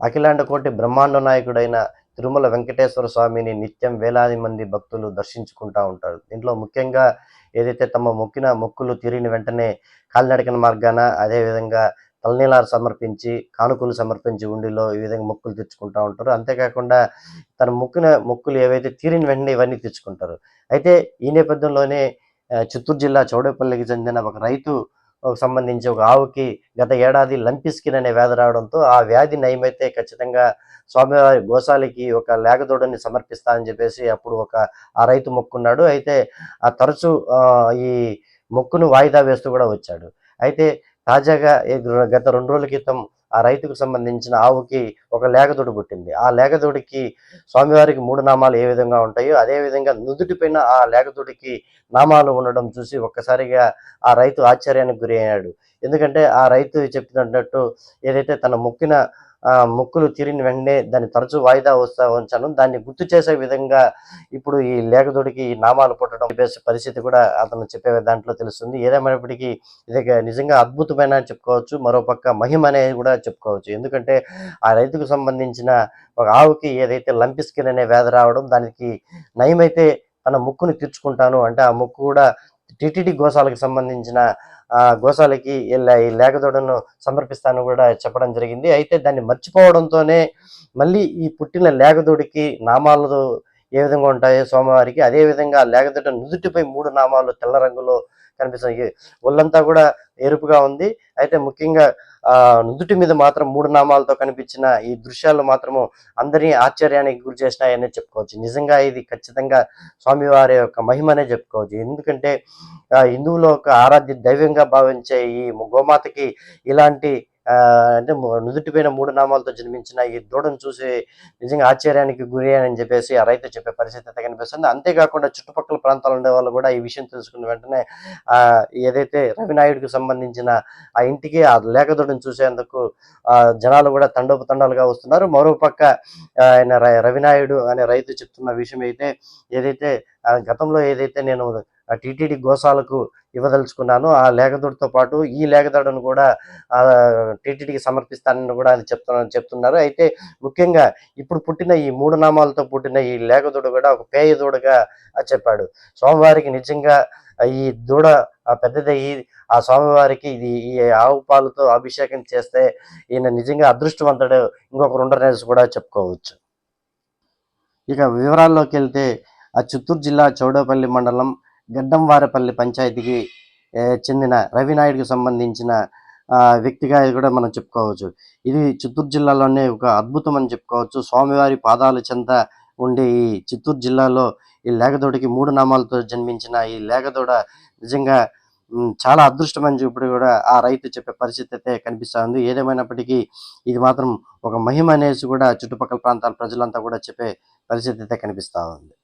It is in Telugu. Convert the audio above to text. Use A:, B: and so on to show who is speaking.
A: అఖిలాండ కోటి బ్రహ్మాండ నాయకుడైన తిరుమల వెంకటేశ్వర స్వామిని నిత్యం వేలాది మంది భక్తులు దర్శించుకుంటా ఉంటారు. దీంట్లో ముఖ్యంగా ఏదైతే తమ మొక్కిన మొక్కులు తీరిన వెంటనే కాలినడకన మార్గాన అదేవిధంగా తలనీలాలు సమర్పించి కానుకలు సమర్పించి ఉండిలో ఈ విధంగా మొక్కులు తెచ్చుకుంటా ఉంటారు. అంతేకాకుండా తన మొక్కిన మొక్కులు ఏవైతే తీరిన వెంటనే ఇవన్నీ తెచ్చుకుంటారు. అయితే ఈ నేపథ్యంలోనే చిత్తూరు జిల్లా చౌడేపల్లికి చెందిన ఒక రైతు సంబంధించి ఒక ఆవుకి గత ఏడాది లంపి స్కిన్ అనే వ్యాధి రావడంతో ఆ వ్యాధి నయమైతే ఖచ్చితంగా స్వామివారి గోశాలకి ఒక లేగదోడని సమర్పిస్తా అని చెప్పేసి అప్పుడు ఒక ఆ రైతు మొక్కున్నాడు. అయితే ఆ తరచు ఈ మొక్కును వాయిదా వేస్తూ కూడా వచ్చాడు. అయితే తాజాగా గత రెండు రోజుల క్రితం ఆ రైతుకు సంబంధించిన ఆవుకి ఒక లేగదోడు పుట్టింది. ఆ లేగదోడికి స్వామివారికి మూడు నామాలు ఏ విధంగా ఉంటాయో అదేవిధంగా నుదుటిపైన ఆ లేగదోడికి నామాలు ఉండడం చూసి ఒక్కసారిగా ఆ రైతు ఆశ్చర్యానికి గురి అయ్యాడు ఎందుకంటే ఆ రైతు చెప్పినట్టు ఏదైతే తన మొక్కిన ముక్కులు తీరిన వెంటనే దాన్ని తరచూ వాయిదా వస్తా ఉంచాను. దాన్ని గుర్తు చేసే విధంగా ఇప్పుడు ఈ లేఖదుడికి ఈ నామాలు పుట్టడం పరిస్థితి కూడా అతను చెప్పే దాంట్లో తెలుస్తుంది. ఏదేమైనప్పటికీ ఇది నిజంగా అద్భుతమైన అని చెప్పుకోవచ్చు. మరోపక్క మహిమ అనేది కూడా చెప్పుకోవచ్చు. ఎందుకంటే ఆ రైతుకు సంబంధించిన ఒక ఆవుకి ఏదైతే లంపిస్కిన్ అనే వ్యాధి రావడం దానికి నయమైతే తన ముక్కుని తీర్చుకుంటాను అంటే ఆ ముక్కు కూడా టిటిడి గోశాలకు సంబంధించిన గోశాలకి ఈ లే- ఈ సమర్పిస్తాను కూడా చెప్పడం జరిగింది. అయితే దాన్ని మర్చిపోవడంతోనే మళ్ళీ ఈ పుట్టిన లేఖదోడికి నామాలు ఏ విధంగా ఉంటాయో సోమవారికి అదేవిధంగా లేఖదోడ నుదుటిపై మూడు నామాలు తెల్ల రంగులో కనిపిస్తాయి ఒళ్ళంతా కూడా ఎరుపుగా ఉంది. అయితే ముఖ్యంగా ఆ నుదుటి మీద మాత్రం మూడు నామాలతో కనిపించిన ఈ దృశ్యాలు మాత్రము అందరినీ ఆశ్చర్యానికి గురి చేసినాయనే చెప్పుకోవచ్చు. నిజంగా ఇది ఖచ్చితంగా స్వామివారి యొక్క మహిమనే చెప్పుకోవచ్చు. ఎందుకంటే హిందువుల హిందువులో ఒక ఆరాధ్య దైవంగా భావించే ఈ గోమాతకి ఇలాంటి అంటే నుదుటిపైన మూడు నామాలతో జన్మించిన ఈ దూడను చూసి నిజంగా ఆశ్చర్యానికి గురి అని చెప్పేసి ఆ రైతు చెప్పే పరిస్థితి అయితే కనిపిస్తుంది. అంతేకాకుండా చుట్టుపక్కల ప్రాంతాలు ఉండే వాళ్ళు కూడా ఈ విషయం తెలుసుకున్న వెంటనే ఆ ఏదైతే రవినాయుడికి సంబంధించిన ఆ ఇంటికి ఆ లేఖదోడను చూసేందుకు ఆ జనాలు కూడా తండోపతండాలుగా వస్తున్నారు. మరోపక్క ఆయన రవినాయుడు అనే రైతు చెప్తున్న విషయం అయితే ఏదైతే ఆ, గతంలో ఏదైతే నేను టీటీడీ గోశాలకు ఇవ్వదలుచుకున్నాను. ఆ లేఖదోడితో పాటు ఈ లేఖదోడను కూడా టీటీడీకి సమర్పిస్తానని కూడా అది చెప్తున్నారు చెప్తున్నారు. అయితే ముఖ్యంగా ఇప్పుడు పుట్టిన ఈ మూడు నామాలతో పుట్టిన ఈ లేఖదోడు కూడా ఒక పేయ దూడగా ఆ, చెప్పాడు. స్వామివారికి నిజంగా ఈ దూడ ఆ పెద్దదయ్యి ఆ స్వామివారికి ఇది ఈ ఆవు పాలతో అభిషేకం చేస్తే ఈయన నిజంగా అదృష్టవంతుడు. ఇంకొక రెండు కూడా చెప్పుకోవచ్చు. ఇక వివరాల్లోకి వెళ్తే ఆ చిత్తూరు జిల్లా చౌడపల్లి మండలం గడ్డంవారపల్లి పంచాయతీకి చెందిన రవినాయుడికి సంబంధించిన వ్యక్తిగా ఇది కూడా మనం చెప్పుకోవచ్చు. ఇది చిత్తూరు జిల్లాలోనే ఒక అద్భుతం అని చెప్పుకోవచ్చు. స్వామివారి పాదాల చెంత ఉండే ఈ చిత్తూరు జిల్లాలో ఈ లేగదోడికి మూడు నామాలతో జన్మించిన ఈ లేగదోడ నిజంగా చాలా అదృష్టం అని చెప్పి కూడా ఆ రైతు చెప్పే పరిస్థితి అయితే కనిపిస్తుంది. ఏదేమైనప్పటికీ ఇది మాత్రం ఒక మహిమ అనేసి కూడా చుట్టుపక్కల ప్రాంతాల ప్రజలంతా కూడా చెప్పే పరిస్థితి అయితే కనిపిస్తూ ఉంది.